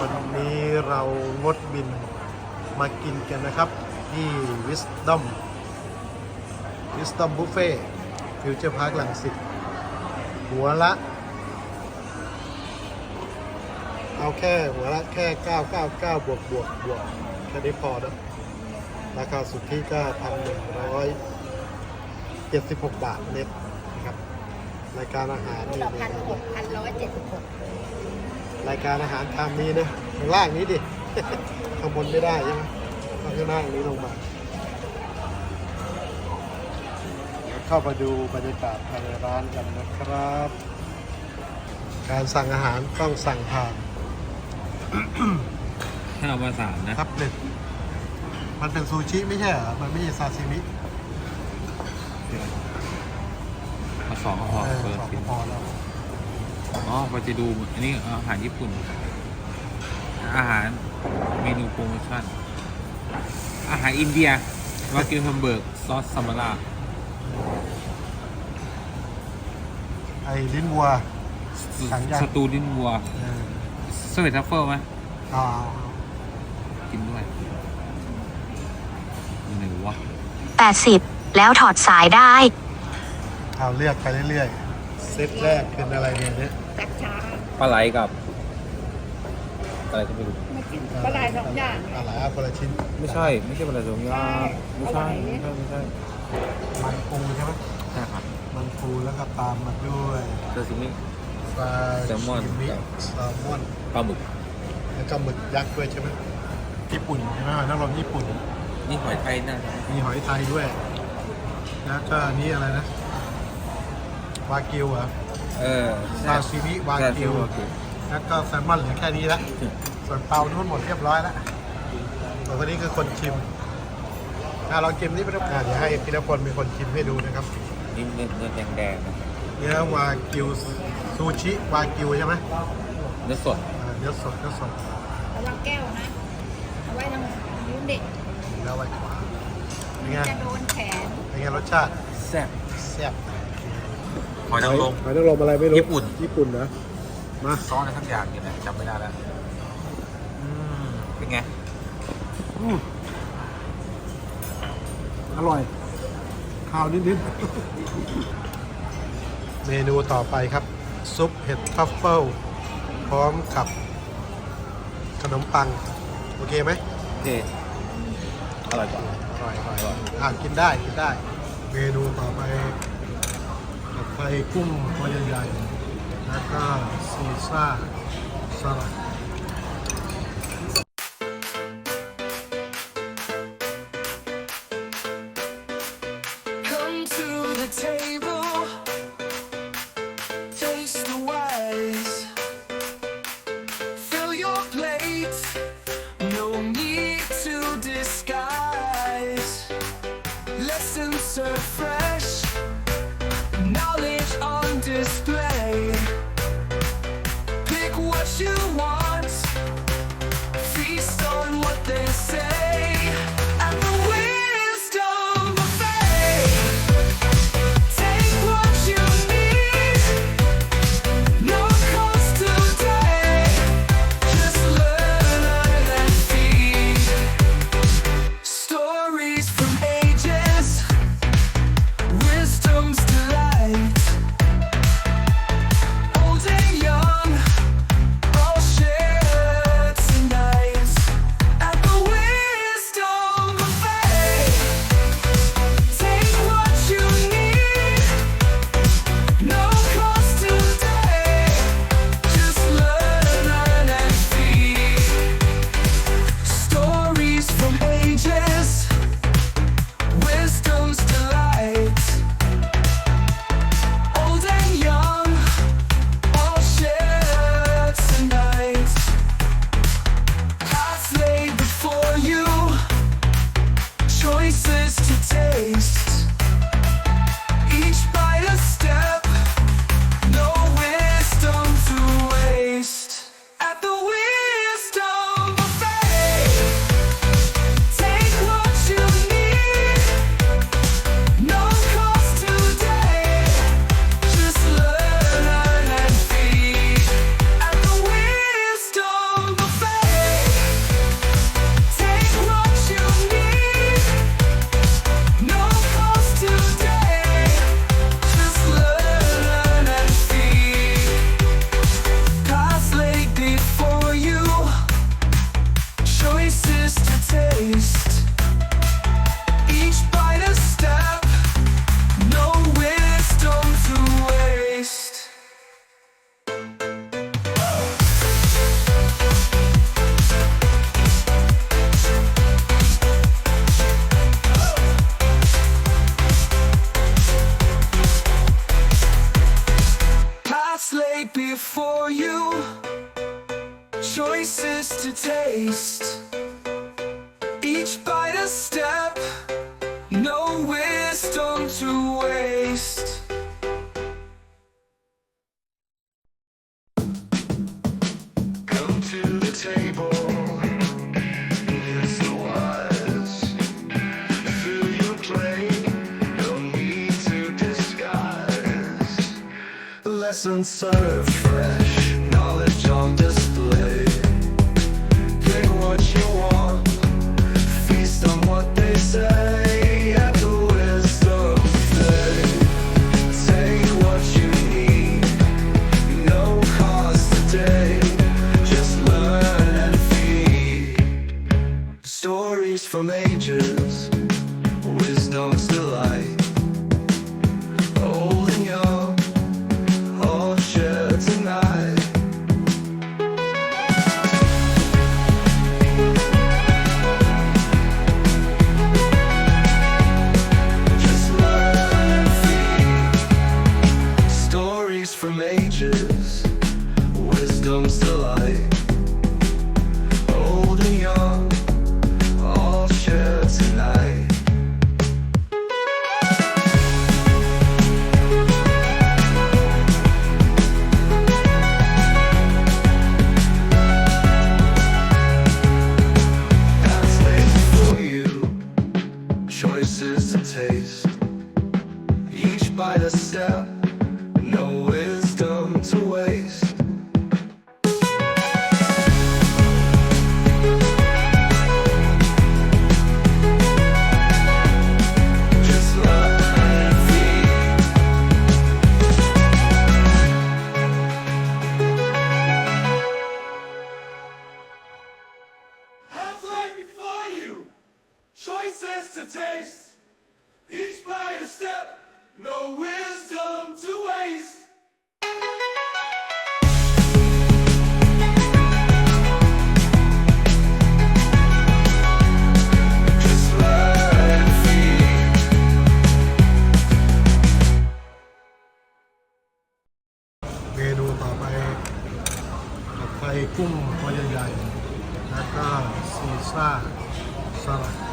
วันนี้เรางดบินมากินกันนะครับ ที่ Wisdom Wisdom Buffet ฟิวเจอร์พาร์คลังสิตหัวละ เอาแค่หัวละแค่ 999 บวกบวกบวกแค่นี้พอนะราคาสุดทธิก็พันหนึ่งร้อยเจ็ดสิบหกบาทเน็ตนะครับ รายการอาหารนี่เราพันหกพันร้อยเจ็ดสิบหก รายการอาหารทางนี้นะข้างล่างนี้ดิข้างบนไม่ได้ใช่ไหมต้องข้างล่างนี้ลงมาเข้ามาดูบรรยากาศภายในร้านกันนะครับ การสั่งอาหารต้องสั่งผ่านถ้าเอามาสามนะแท็บเล็ตมันเป็นซูชิไม่ใช่เหรอ มันไม่ใช่ซาซิมิเอาสองก็พอเออคนสละองชิ้นพอแล้ว อ๋อพอจะดูอันนี้อาหารญี่ปุ่น อาหารเมนูโปรโมชั่น อาหารอินเดียวากิวแฮมเบอร์กซอสซัมมาราไอ้ลิ้นวัว สั่งยังสตูดินวัวเออสเวตทัฟเฟิลไหมเอากินด้วยอยู่ไหนวะ80 แล้วถอดสายได้ เอาเลือกไปเรื่อยๆ เซตแรกเป็นอะไรเนี่ยเนี่ย จักช้าปลาไหลกับอะไรก็ไม่รู้ไม่กินปลาไหลสองอย่างอะไรอะคนละชิ้นไม่ใช่ ไม่ใช่ปลาไหลสองอย่างไม่ใช่ไม่ใช่ไม่ใช่มันปูใช่ไหมใช่ครับมันปูแล้วก็ตามมาด้วยเซอร์ซิมิปลาแซลมอนชิมิแซลมอนปลาหมึกแล้วก็หมึกยักษ์ด้วยใช่ไหมญี่ปุ่นใช่ไหมนักร้องญี่ปุ่น นี่หอยไทยนะมีหอยไทยด้วย แล้วก็อันนี่อะไรนะวากิวเหรอะ เออซาซิมิวากิววากิวแล้วก็แซลมอนเหลือแค่นี้ละส่วนเปานู่นหมดเรียบร้อยแล้วส่วนคนนี้คือคนชิมอะลองชิมนี่พี่นพอะเดี๋ยวให้พี่นพลเป็นคนชิมให้ดูนะครับนี่เนื้อเนื้อแดงแดงๆนะเนื้อวากิวซูชิวากิวใช่ไหมเนื้อสดอ่าเนื้อสดเนื้อสดระวังแก้วนะเอาไว้ตรงนิ้วเด็กแล้วไว้ขวาเป็นไงจะโดนแขนเป็นไงรสชาติแซ่บแซ่บ หอยนางรม หอยนางรมอะไรไม่รู้ญี่ปุ่น ญี่ปุ่นนะมาซอสอะไรทั้งอย่างอยู่นะจำไม่ได้แล้วอืมเป็นไงอืมอร่อยข้าวนิดๆ เมนูต่อไปครับ ซุปเห็ดทัฟเฟิลพร้อมกับขนมปัง โอเคไหมโอเคอร่อยกว่าอร่อยอร่อยอ่ากินได้กินได้ เมนูต่อไปผัด ไข่กุ้งตัวใหญ่ๆแล้วก็ซีซ่าสลัด knowledge on display. Pick what you taste. Each bite a step, no wisdom to waste. Come to the table. Lessons served fresh knowledge on. stories from ages, wisdom still choices to taste. Each by the step. กุ้งตัวใหญ่ๆแล้วก็ซีซ่าสลัด